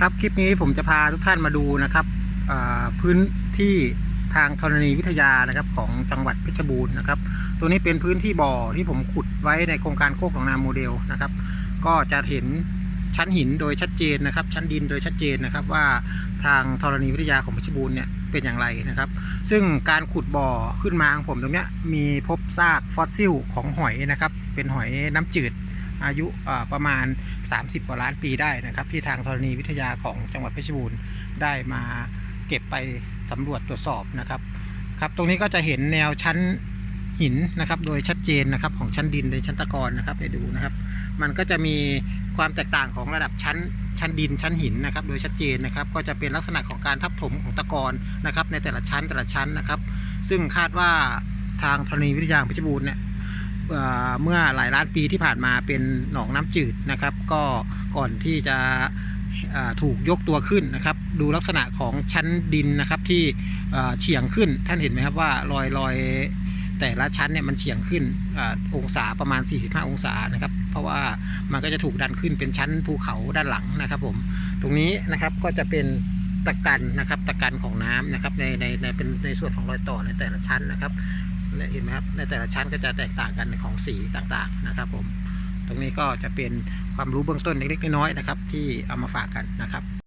ครับคลิปนี้ผมจะพาทุกท่านมาดูนะครับพื้นที่ทางธรณีวิทยานะครับของจังหวัดเพชรบูรณ์นะครับ ตัวนี้เป็นพื้นที่บ่อที่ผมขุดไว้ในโครงการโคกหนองนาโมเดลนะครับ ก็จะเห็นชั้นหินโดยชัดเจนนะครับ ชั้นดินโดยชัดเจนนะครับว่าทางธรณีวิทยาของเพชรบูรณ์เนี่ยเป็นอย่างไรนะครับ ซึ่งการขุดบ่อขึ้นมาของผมตรงเนี้ยมีพบซากฟอสซิลของหอยนะครับ เป็นหอยน้ำจืด อายุประมาณ 30 กว่าล้านปีได้นะครับ ที่ทางธรณีวิทยาของจังหวัดเพชรบูรณ์ได้มาเก็บไปสำรวจตรวจสอบนะครับครับ ตรงนี้ก็จะเห็นแนวชั้นหินนะครับ โดยชัดเจนนะครับของชั้นดินในชั้นตะกอนนะครับให้ดูนะครับ มันก็จะมีความแตกต่างของระดับชั้นชั้นดินชั้นหินนะครับ โดยชัดเจนนะครับ ก็จะเป็นลักษณะของการทับถมของตะกอนนะครับ ในแต่ละชั้นแต่ละชั้นนะครับ ซึ่งคาดว่าทางธรณีวิทยาของเพชรบูรณ์เนี่ย เมื่อหลายล้านปีที่ผ่านมาเป็นหนองน้ำจืดนะครับ ก็ก่อนที่จะถูกยกตัวขึ้นนะครับ ดูลักษณะของชั้นดินนะครับที่เฉียงขึ้นท่านเห็นไหมครับว่ารอยรอยแต่ละชั้นเนี่ยมันเฉียงขึ้นอองศาประมาณ 45 องศานะครับ เพราะว่ามันก็จะถูกดันขึ้นเป็นชั้นภูเขาด้านหลังนะครับผม ตรงนี้นะครับก็จะเป็นตะกันนะครับตะกันของน้ำนะครับในในในเป็นในส่วนของรอยต่อในแต่ละชั้นนะครับ และเห็นไหมครับในแต่ละชั้นก็จะแตกต่างกันในของสีต่างๆนะครับผมตรงนี้ก็จะเป็นความรู้เบื้องต้นเล็กๆน้อยๆนะครับ ที่เอามาฝากกันนะครับ